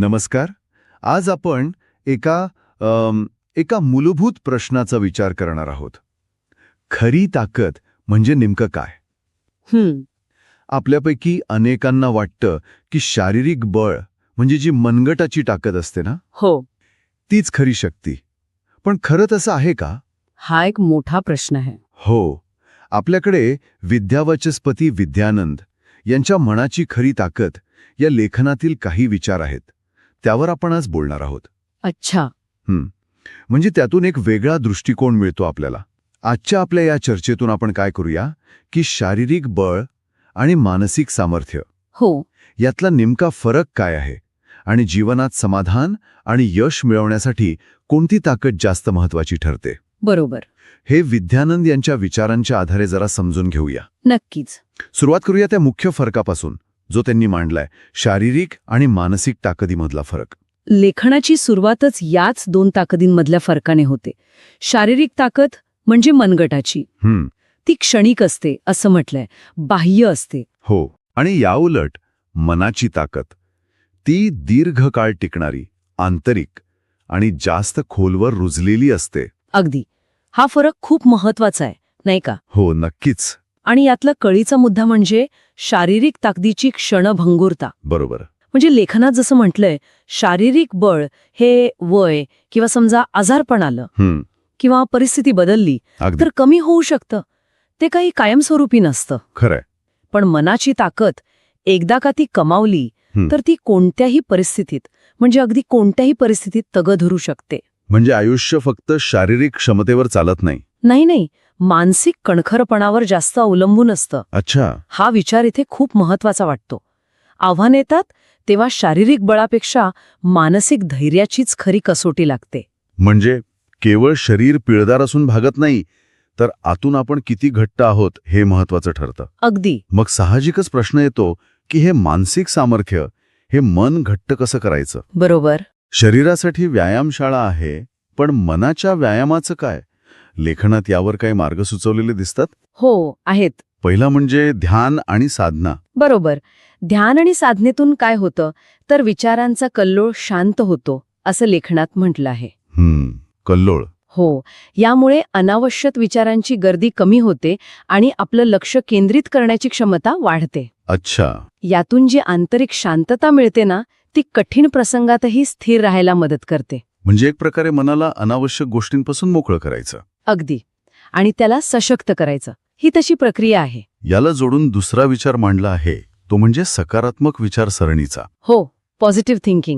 नमस्कार. आज आपण एका एका मूलभूत प्रश्नाचा विचार करणार आहोत. खरी ताकद म्हणजे नेमकं काय? हम्म. आपल्यापैकी अनेकांना वाटतं की शारीरिक बळ म्हणजे जी मनगटाची ताकद असते ना? हो. तीच खरी शक्ती. पण खरं तसं आहे का? हा एक मोठा प्रश्न आहे. हो. आपल्याकडे विद्यावचस्पती विद्यानंद यांच्या मनाची खरी ताकद या लेखनातील काही विचार आहेत. त्यावर आपण आज बोलणार आहोत. अच्छा. म्हणजे त्यातून एक वेगळा दृष्टिकोन मिळतो आपल्याला. आजच्या आपल्या या चर्चेतून आपण काय करूया? की शारीरिक बळ आणि मानसिक सामर्थ्य. हो. यातला नेमका फरक काय आहे? आणि जीवनात समाधान आणि यश मिळवण्यासाठी कोणती ताकद जास्त महत्वाची ठरते? बरोबर. हे विद्यानंद यांच्या विचारांच्या आधारे जरा समजून घेऊया. नक्कीच. सुरुवात करूया त्या मुख्य फरकापासून. जो त्यांनी मांडलाय शारीरिक आणि मानसिक ताकदीमधला फरक. लेखनाची सुरुवातच याच दोन ताकदींमधल्या फरकाने होते. शारीरिक ताकद म्हणजे मनगटाची. हम्म. ती क्षणिक असते असं म्हटलंय. बाह्य असते. हो आणि याउलट मनाची ताकद. ती दीर्घकाळ टिकणारी आंतरिक आणि जास्त खोलवर रुजलेली असते. अगदी. हा फरक खूप महत्त्वाचा आहे नाही का? हो नक्कीच. आणि यातला कळीचा मुद्दा म्हणजे शारीरिक ताकदीची क्षणभंगुरता. बरोबर. म्हणजे लेखनात जसं म्हटलंय शारीरिक बळ हे वय किंवा समजा आजारपण आलं किंवा परिस्थिती बदलली तर कमी होऊ शकतं. ते काही कायमस्वरूपी नसतं. खरंय. पण मनाची ताकद एकदा का ती कमावली. तर ती कोणत्याही परिस्थितीत म्हणजे अगदी कोणत्याही परिस्थितीत तग धरू शकते. म्हणजे आयुष्य फक्त शारीरिक क्षमतेवर चालत नाही. नाही नाही. मानसिक कणखरपणावर जास्त अवलंबून असतं. अच्छा. हा विचार इथे खूप महत्त्वाचा वाटतो. आव्हान येतात तेव्हा शारीरिक बळापेक्षा मानसिक धैर्याचीच खरी कसोटी लागते. म्हणजे केवळ शरीर पिळदार असून भागत नाही तर आतून आपण किती घट्ट आहोत हे महत्वाचं ठरतं. अगदी. मग साहजिकच प्रश्न येतो की हे मानसिक सामर्थ्य हे मन घट्ट कसं करायचं? बरोबर. शरीरासाठी व्यायामशाळा आहे पण मनाच्या व्यायामाचं काय? लेखनात यावर काही मार्ग सुचवलेले दिसतात? हो आहेत. पहिला म्हणजे ध्यान आणि साधना. बरोबर. ध्यान आणि साधनेतून काय होतं? तर विचारांचा कल्लोळ शांत होतो असं लेखनात म्हटलं आहे. हम्म कल्लोळ. हो यामुळे अनावश्यक विचारांची गर्दी कमी होते आणि आपलं लक्ष केंद्रित करण्याची क्षमता वाढते. अच्छा. यातून जी आंतरिक शांतता मिळते ना ती कठीण प्रसंगातही स्थिर राहायला मदत करते. म्हणजे एक प्रकारे मनाला अनावश्यक गोष्टींपासून मोकळं करायचं. अगदी. आणि त्याला सशक्त करायचं. ही तशी प्रक्रिया आहे. याला जोडून दुसरा विचार मांडला आहे. तो म्हणजे सकारात्मक विचारसरणीचा. हो पॉझिटिव्ह थिंकिंग